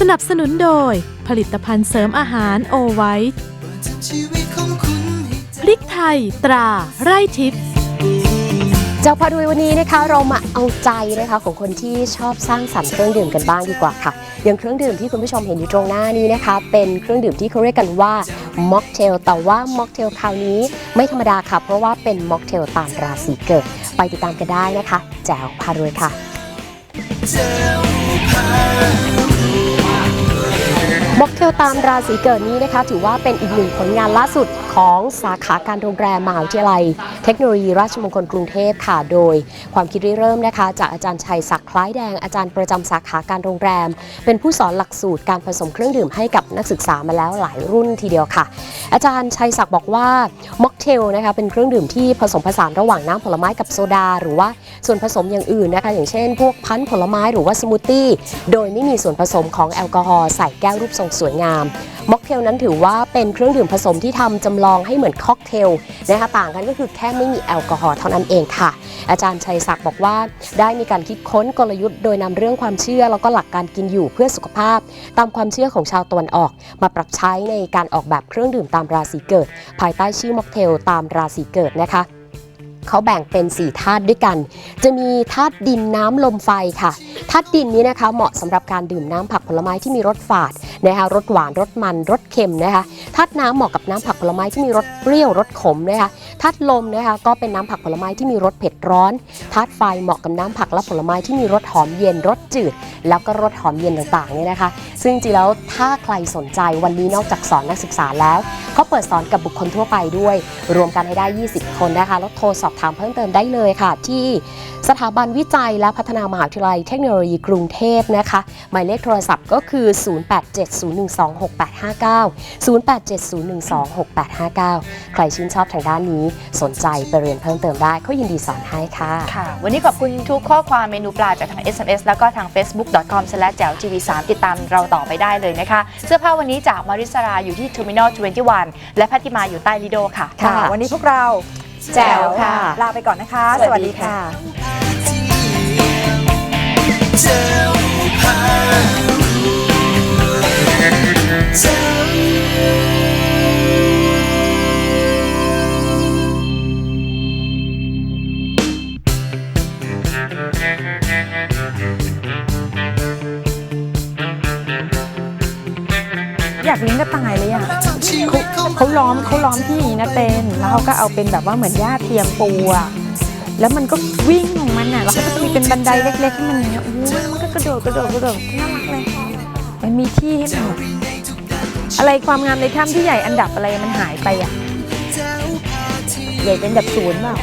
สนับสนุนโดย ผลิตภัณฑ์เสริมอาหารโอไวท์พริกไทยตราไร่ทิพย์เจ้าพารุยวันนี้นะคะเรามาเอาใจนะคะของคนที่ชอบสร้างสรรค์เครื่องดื่มกันบ้างดีกว่าค่ะ อย่างเครื่องดื่มที่คุณผู้ชมเห็นอยู่ตรงหน้านี้นะคะ เป็นเครื่องดื่มที่เขาเรียกกันว่าม็อกเทลแต่ว่าม็อกเทลคราวนี้ไม่ธรรมดาค่ะ เพราะว่าเป็นม็อกเทลตามราศีเกิด ไปติดตามกันได้นะคะ แจ๋วพารวยค่ะบอก เทลตามราศีเกิดนี้นะคะ ถือว่าเป็นอีกหนึ่งผลงานล่าสุดของสาขาการโรงแรมมหาวิทยาลัย เทคโนโลยีราชมงคลกรุงเทพค่ะโดย ความคิดริเริ่มนะคะ จากอาจารย์ชัยศักดิ์คล้ายแดงอาจารย์ประจำสาขาการโรงแรม เป็นผู้สอนหลักสูตรการผสมเครื่องดื่มให้กับนักศึกษามาแล้วหลายรุ่นทีเดียวค่ะ อาจารย์ชัยศักดิ์บอกว่าม็อกเทลนะคะเป็นเครื่องดื่มที่ผสมผสานระหว่างน้ำผลไม้กับโซดา หรือว่าส่วนผสมอย่างอื่นนะคะ อย่างเช่น พวกพันธุ์ผลไม้หรือว่าสมูทตี้โดยไม่มีส่วนผสมของแอลกอฮอล์ใส่แก้วรูปทรงสวยงาม ม็อกเทลนั้นถือว่าเป็นเครื่องดื่มผสมที่ทำจำลองให้เหมือนค็อกเทลนะคะต่างกันก็คือแค่ไม่มีแอลกอฮอล์เท่านั้นเองค่ะ อาจารย์ชัยศักดิ์บอกว่าได้มีการคิดค้นกลยุทธ์โดยนำเรื่องความเชื่อ แล้วก็หลักการกินอยู่เพื่อสุขภาพ ตามความเชื่อของชาวตะวันออก มาปรับใช้ในการออกแบบเครื่องดื่มตามราศีเกิด ภายใต้ชื่อม็อกเทลตามราศีเกิดนะคะเขาแบ่งเป็น 4 ธาตุด้วยกัน จะมีธาตุดินน้ำลมไฟค่ะ ธาตุดินนี้นะคะเหมาะสำหรับการดื่มน้ำผักผลไม้ที่มีรสฝาด นะคะรสหวานรสมันรสเค็มนะคะธาตุน้ำเหมาะกับน้ำผักผลไม้ที่มีรสเปรี้ยวรสขมนะคะ ธาตุลมนะคะก็เป็นน้ำผักผลไม้ที่มีรสเผ็ดร้อนธาตุไฟเหมาะกับน้ำผักและผลไม้ที่มีรสหอมเย็นรสจืด แล้วก็รสหอมเย็นต่างๆเนี่ยนะคะ ซึ่งจริงแล้วถ้าใครสนใจวันนี้นอกจากสอนนักศึกษาแล้วเขาเปิดสอนกับบุคคลทั่วไปด้วย รวมกันให้ได้ 20 คนนะคะแล้วโทรสอบถามเพิ่มเติมได้เลยค่ะ ที่สถาบันวิจัยและพัฒนามหาวิทยาลัยเทคโนโลยีกรุงเทพนะคะหมายเลขโทรศัพท์ก็คือ 0870126859 0870126859 ใครชื่นชอบทางด้านนี้สนใจไปเรียนเพิ่มเติมได้เขายินดีสอนให้ค่ะ ค่ะ วันนี้ขอบคุณทุกข้อความเมนูปลาจากทาง SMS แล้วก็ทาง facebook.com แจ๋ว TV3 ติดตามเราต่อไปได้เลยนะคะ เสื้อผ้าวันนี้จากมาริสราอยู่ที่ Terminal 21 และพัติมาอยู่ใต้ลิโดค่ะ ค่ะ วันนี้พวกเราแจ๋วค่ะ ลาไปก่อนนะคะ สวัสดีค่ะ อยากเลี้ยงกระต่ายเลยอะเขาเขาล้อมเขาล้อมที่นะเต้นแล้วเขาก็เอาเป็นแบบว่าเหมือนหญ้าเทียมปูอะแล้วมันก็วิ่งของมันอะแล้วก็จะมีเป็นบันไดเล็กๆให้มันอย่างเงี้ยโอ้ยมันก็กระโดดกระโดดกระโดดน่ารักเลยมันมีที่ให้มันอะไรความงามในถ้ำที่ใหญ่อันดับอะไรมันหายไปอะใหญ่เป็นอันดับศูนย์เปล่า